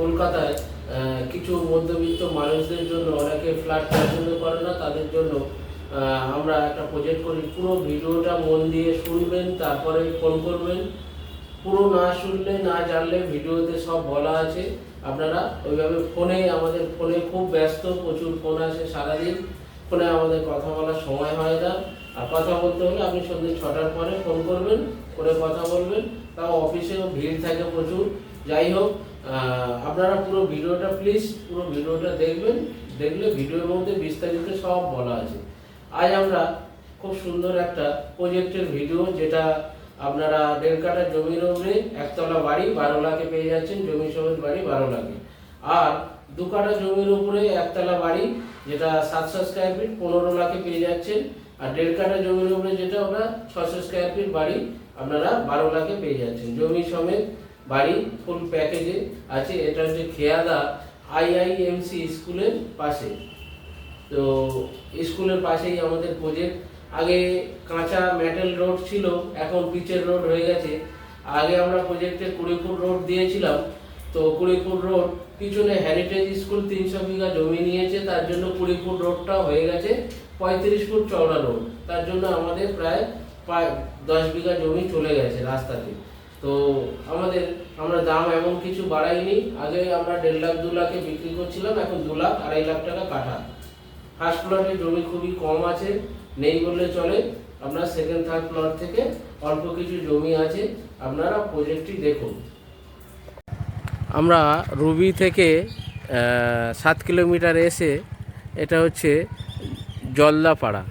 কলকাতায় কিছু মধ্যবিত্ত মানুষদের জন্য অনেকে ফ্ল্যাট পছন্দ করে না, তাদের জন্য আমরা একটা প্রজেক্ট করি। পুরো ভিডিওটা মন দিয়ে শুনবেন, তারপরে ফোন করবেন। পুরো না শুনলে, না জানলে ভিডিওতে সব বলা আছে। আপনারা ওইভাবে ফোনে আমাদের ফোনে খুব ব্যস্ত, প্রচুর ফোন আসে সারাদিন। ফোনে আমাদের কথা বলার সময় হয় না। আর কথা বলতে হলে আপনি সন্ধ্যে ছটার পরে ফোন করবেন, করে কথা বলবেন। তাও অফিসেও ভিড় থাকে প্রচুর। যাই হোক আপনারা পুরো ভিডিওটা প্লিজ পুরো ভিডিওটা দেখবেন, দেখলে ভিডিওর মধ্যে বিস্তারিত সব বলা আছে। আজ আমরা খুব সুন্দর একটা প্রজেক্টের ভিডিও যেটা আপনারা দেড় কাঠা জমির উপরে একতলা বাড়ি বারো লাখে পেয়ে যাচ্ছেন, জমি সমেত বাড়ি বারো লাখে। আর দু কাঠা জমির উপরে একতলা বাড়ি, যেটা সাতশো স্কোয়ার ফিট পনেরো লাখে পেয়ে যাচ্ছেন। আর দেড় কাঠা জমির উপরে যেটা ওটা ছশো স্কোয়ার ফিট বাড়ি আপনারা বারো লাখে পেয়ে যাচ্ছেন। জমি সমেত বাড়ি ফুল প্যাকেজে আছে, এটা হচ্ছে খেয়াদা আইআইএমসি স্কুলের পাশে। তো স্কুলের পাশেই আমাদের প্রজেক্ট আগে কাঁচা মেটাল রোড ছিল, এখন পিচের রোড হয়ে গেছে। আগে আমরা প্রজেক্টে কুড়ি ফুট রোড দিয়েছিলাম। তো কুড়ি ফুট রোড পিছনে হেরিটেজ স্কুল তিনশো বিঘা জমি নিয়েছে, তার জন্য কুড়ি ফুট রোডটা হয়ে গেছে। পঁয়ত্রিশ ফুট চওড়া রোড তার জন্য আমাদের প্রায় প্রায় দশ বিঘা জমি চলে গেছে রাস্তাতে। তো আমাদের, আমরা দাম এমন কিছু বাড়াইনি। আগে আমরা দেড় লাখ, দু লাখে বিক্রি করছিলাম, এখন দু লাখ, আড়াই লাখ টাকা কাঠা। ফার্স্ট প্লটে জমি খুবই কম আছে, নেই বললে চলে। আপনার সেকেন্ড থার্ড প্লট থেকে অল্প কিছু জমি আছে, আপনারা প্রজেক্টটি দেখুন। আমরা রুবি থেকে সাত কিলোমিটার এসে, এটা হচ্ছে জলদাপাড়া।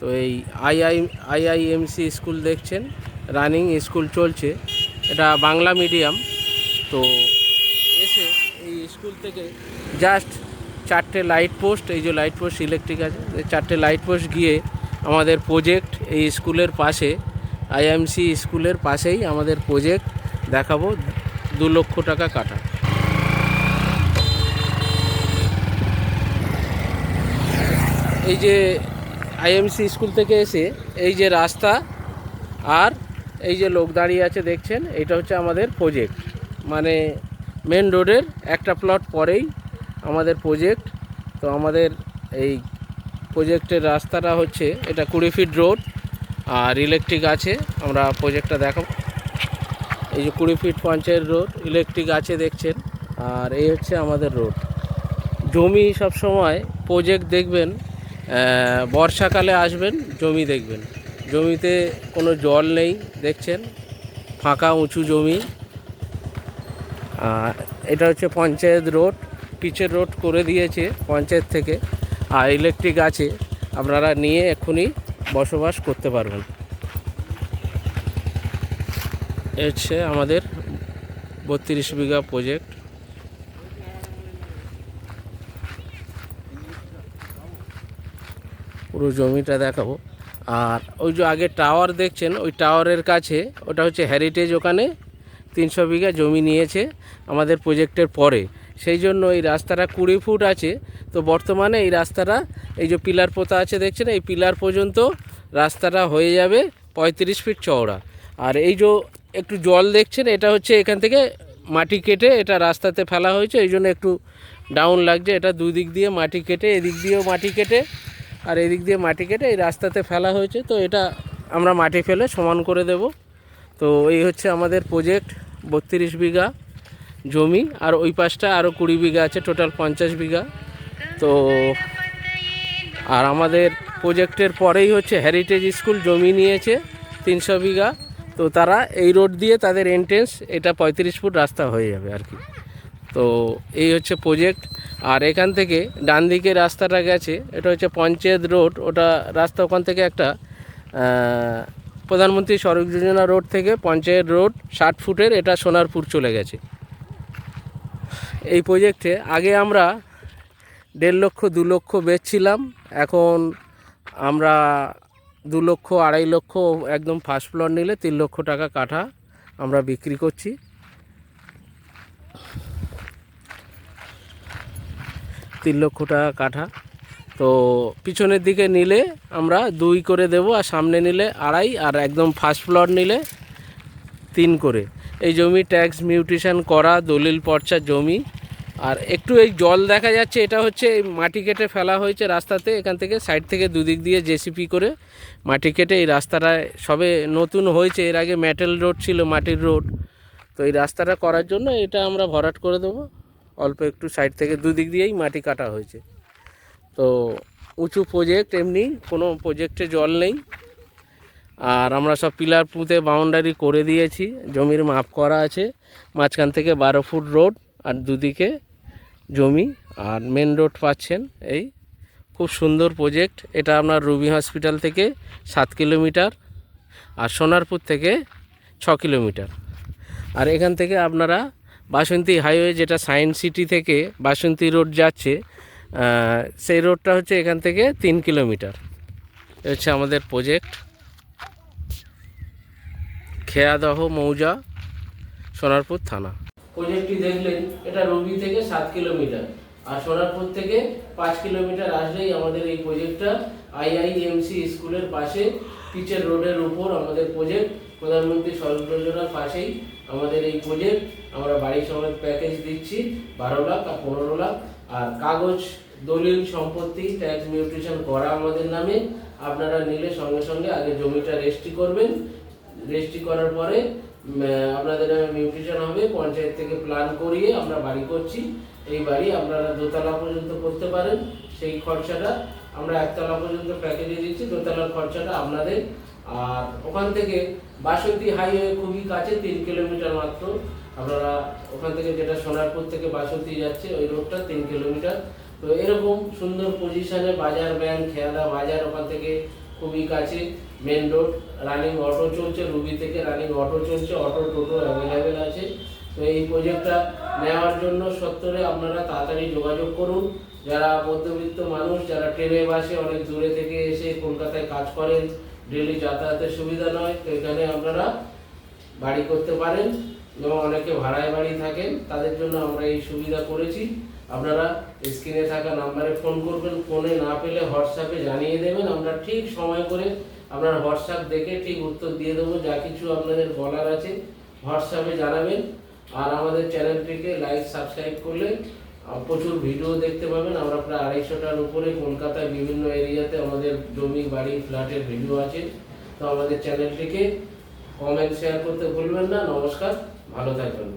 তো এই আইআই আইআইএমসি স্কুল দেখছেন, রানিং স্কুল চলছে। এটা বাংলা মিডিয়াম। তো এসে এই স্কুল থেকে জাস্ট চারটে লাইট পোস্ট, এই যে লাইট পোস্ট ইলেকট্রিক আছে চারটে লাইট পোস্ট গিয়ে আমাদের প্রজেক্ট এই স্কুলের পাশে আইএমসি স্কুলের পাশেই আমাদের প্রজেক্ট দেখাবো, দু লক্ষ টাকা কাটা। এই যে আইএমসি স্কুল থেকে এসে এই যে রাস্তা আর এই যে লোক দাঁড়িয়ে আছে দেখছেন, এটা হচ্ছে আমাদের প্রজেক্ট মানে মেন রোডের একটা প্লট পরেই আমাদের প্রজেক্ট তো আমাদের এই প্রজেক্টের রাস্তাটা হচ্ছে এটা কুড়ি ফিট রোড আর ইলেকট্রিক আছে, আমরা প্রজেক্টটা দেখাবো। এই যে কুড়ি ফিট পঞ্চায়েত রোড ইলেকট্রিক আছে দেখছেন, আর এই হচ্ছে আমাদের রোড জমি সব সময় প্রজেক্ট দেখবেন বর্ষাকালে আসবেন, জমি দেখবেন। জমিতে কোনো জল নেই, দেখছেন? ফাঁকা উঁচু জমি। এটা হচ্ছে পঞ্চায়েত রোড, পিচের রোড করে দিয়েছে পঞ্চায়েত থেকে। আর ইলেকট্রিক আছে, আপনারা নিয়ে এক্ষুনি বসবাস করতে পারবেন। হচ্ছে আমাদের বত্রিশ বিঘা প্রজেক্ট। পুরো জমিটা দেখাবো। আর ওই যে আগে টাওয়ার দেখছেন, ওই টাওয়ারের কাছে ওটা হচ্ছে হেরিটেজ ওখানে তিনশো বিঘা জমি নিয়েছে আমাদের প্রজেক্টের পরে। সেই জন্য এই রাস্তাটা কুড়ি ফুট আছে। তো বর্তমানে এই রাস্তাটা, এই যে পিলার পোতা আছে দেখছেন, এই পিলার পর্যন্ত রাস্তাটা হয়ে যাবে পঁয়ত্রিশ ফিট চওড়া। আর এই যে একটু জল দেখছেন, এটা হচ্ছে এখান থেকে মাটি কেটে এটা রাস্তাতে ফেলা হয়েছে। এই জন্য একটু ডাউন লাগছে। এটা দুই দিক দিয়ে মাটি কেটে, এদিক দিয়েও মাটি কেটে আর এদিক দিয়ে মাটি কেটে এই রাস্তাতে ফেলা হয়েছে, তো এটা আমরা মাটি ফেলে সমান করে দেব। তো এই হচ্ছে আমাদের প্রজেক্ট বত্রিশ বিঘা জমি, আর ওই পাশটা আরও কুড়ি বিঘা আছে টোটাল পঞ্চাশ বিঘা। তো আর আমাদের প্রজেক্টের পরেই হচ্ছে হেরিটেজ স্কুল জমি নিয়েছে তিনশো বিঘা। তো তারা এই রোড দিয়ে তাদের এন্ট্রেন্স এটা পঁয়ত্রিশ ফুট রাস্তা হয়ে যাবে আর কি। তো এই হচ্ছে প্রজেক্ট আর এখান থেকে ডান দিকে রাস্তাটা গেছে, এটা হচ্ছে পঞ্চায়েত রোড, ওটা রাস্তা ওখান থেকে একটা প্রধানমন্ত্রী সড়ক যোজনা রোড থেকে পঞ্চায়েত রোড, ষাট ফুটের, এটা সোনারপুর চলে গেছে। এই প্রজেক্টে আগে আমরা দেড় লক্ষ, দু লক্ষ বেচছিলাম, এখন আমরা দু লক্ষ, আড়াই লক্ষ, একদম ফার্স্ট ফ্লোর নিলে তিন লক্ষ টাকা কাঠা আমরা বিক্রি করছি। তিন লক্ষ টাকা কাঠা। তো পিছনের দিকে নিলে আমরা দুই করে দেব আর সামনে নিলে আড়াই আর একদম ফার্স্ট ফ্লোর নিলে তিন করে। এই জমি ট্যাক্স মিউটেশন করা, দলিল পর্চা জমি। আর একটু এই জল দেখা যাচ্ছে, এটা হচ্ছে এই মাটি কেটে ফেলা হয়েছে রাস্তাতে, এখান থেকে সাইড থেকে দুদিক দিয়ে জেসিপি করে মাটি কেটে এই রাস্তাটায় সবে নতুন হয়েছে, এর আগে মেটেল রোড ছিল মাটির রোড তো এই রাস্তাটা করার জন্য এটা আমরা ভরাট করে দেবো। অল্প একটু সাইড থেকে দুদিক দিয়েই মাটি কাটা হয়েছে। তো উঁচু প্রজেক্ট এমনি, কোনো প্রজেক্টে জল নেই। আর আমরা সব পিলার পুঁতে বাউন্ডারি করে দিয়েছি, জমির মাপ করা আছে। মাঝখান থেকে বারো ফুট রোড আর দুদিকে জমি। আর মেন রোড পাচ্ছেন এই খুব সুন্দর প্রজেক্ট এটা আপনার রুবি হসপিটাল থেকে সাত কিলোমিটার আর সোনারপুর থেকে ছ কিলোমিটার। আর এখান থেকে আপনারা বাসন্তী হাইওয়ে যেটা সায়েন্স সিটি থেকে বাসন্তী রোড যাচ্ছে সেই রোডটা হচ্ছে এখান থেকে তিন কিলোমিটার হচ্ছে আমাদের প্রজেক্ট খেয়াদহ মৌজা, সোনারপুর থানা। প্রজেক্টটি দেখলেন, এটা রবি থেকে সাত কিলোমিটার আর সোনারপুর থেকে পাঁচ কিলোমিটার আসলেই আমাদের এই প্রজেক্টটা আইআইএমসি স্কুলের পাশে পিচের রোডের উপর আমাদের প্রজেক্ট প্রধানমন্ত্রী সড়ক যোজনার পাশেই আমাদের এই প্রজেক্ট আমরা বাড়ি সমেত প্যাকেজ দিচ্ছি, বারো লাখ আর পনেরো লাখ। আর কাগজ, দলিল, সম্পত্তি ট্যাক্স মিউটেশন করা আমাদের নামে। আপনারা নিলে সঙ্গে সঙ্গে আগে জমিটা রেজিস্ট্রি করবেন। রেজিস্ট্রি করার পরে আপনাদের নামে মিউটেশন হবে, পঞ্চায়েত থেকে প্ল্যান করিয়ে আমরা বাড়ি করছি। এই বাড়ি আপনারা দোতলা পর্যন্ত করতে পারেন। সেই খরচাটা আমরা একতলা পর্যন্ত প্যাকেজে দিচ্ছি, দোতলার খরচাটা আপনাদের। আর ওখান থেকে বাসন্তী হাইওয়ে খুবই কাছে, তিন কিলোমিটার মাত্র। আপনারা ওখান থেকে যেটা সোনারপুর থেকে বাসন্তী যাচ্ছে, ওই রোডটা তিন কিলোমিটার। তো এরকম সুন্দর পজিশনে বাজার ব্যাংক খেয়াদা বাজার ওখান থেকে খুবই কাছে। মেন রোড রানিং অটো চলছে, রুবি থেকে রানিং অটো চলছে অটো টোটো অ্যাভেলেবেল আছে। তো এই প্রজেক্টটা নেওয়ার জন্য সত্তরে আপনারা তাড়াতাড়ি যোগাযোগ করুন। যারা মধ্যবিত্ত মানুষ, যারা ট্রেনে বাসে অনেক দূরে থেকে এসে কলকাতায় কাজ করেন ডেলি যাতায়াতের সুবিধা নয়, তো এখানে আপনারা বাড়ি করতে পারেন এবং অনেকে ভাড়ায় বাড়ি থাকেন, তাদের জন্য আমরা এই সুবিধা করেছি। আপনারা স্ক্রিনে থাকা নাম্বারে ফোন করবেন, ফোনে না পেলে হোয়াটসঅ্যাপে জানিয়ে দেবেন, আমরা ঠিক সময় করে আপনার হোয়াটসঅ্যাপ দেখে ঠিক উত্তর দিয়ে দেবো, যা কিছু আপনাদের বলার আছে, হোয়াটসঅ্যাপে জানাবেন। আর আমাদের চ্যানেলটিকে লাইক, সাবস্ক্রাইব করলে প্রচুর ভিডিও দেখতে পাবেন। আমরা প্রায় আড়াইশোটার উপরে কলকাতায় বিভিন্ন এরিয়াতে আমাদের জমি, বাড়ি, ফ্ল্যাটের ভিডিও আছে। তো আমাদের চ্যানেলটিকে কমেন্ট শেয়ার করতে ভুলবেন না। নমস্কার। ভালো থাকবেন।